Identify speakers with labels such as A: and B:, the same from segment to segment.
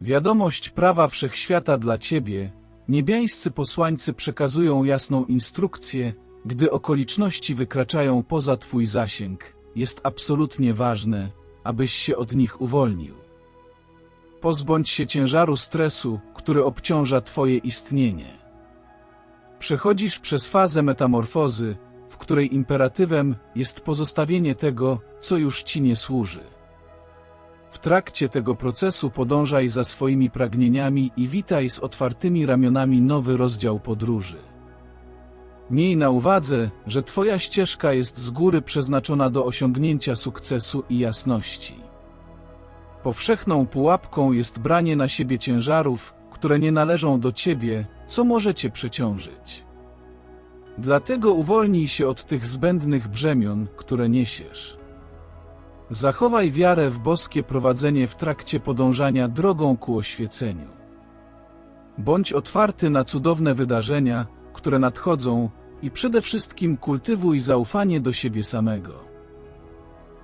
A: Wiadomość prawa wszechświata dla ciebie, niebiańscy posłańcy przekazują jasną instrukcję, gdy okoliczności wykraczają poza twój zasięg, jest absolutnie ważne, abyś się od nich uwolnił. Pozbądź się ciężaru stresu, który obciąża twoje istnienie. Przechodzisz przez fazę metamorfozy, w której imperatywem jest pozostawienie tego, co już ci nie służy. W trakcie tego procesu podążaj za swoimi pragnieniami i witaj z otwartymi ramionami nowy rozdział podróży. Miej na uwadze, że Twoja ścieżka jest z góry przeznaczona do osiągnięcia sukcesu i jasności. Powszechną pułapką jest branie na siebie ciężarów, które nie należą do Ciebie, co może Cię przeciążyć. Dlatego uwolnij się od tych zbędnych brzemion, które niesiesz. Zachowaj wiarę w boskie prowadzenie w trakcie podążania drogą ku oświeceniu. Bądź otwarty na cudowne wydarzenia, które nadchodzą i przede wszystkim kultywuj zaufanie do siebie samego.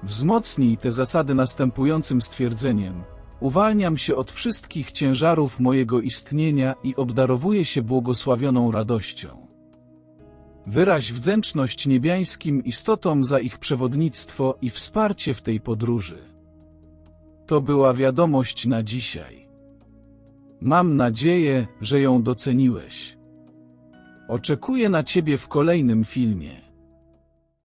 A: Wzmocnij te zasady następującym stwierdzeniem: Uwalniam się od wszystkich ciężarów mojego istnienia i obdarowuję się błogosławioną radością. Wyraź wdzięczność niebiańskim istotom za ich przewodnictwo i wsparcie w tej podróży. To była wiadomość na dzisiaj. Mam nadzieję, że ją doceniłeś. Oczekuję na Ciebie w kolejnym filmie.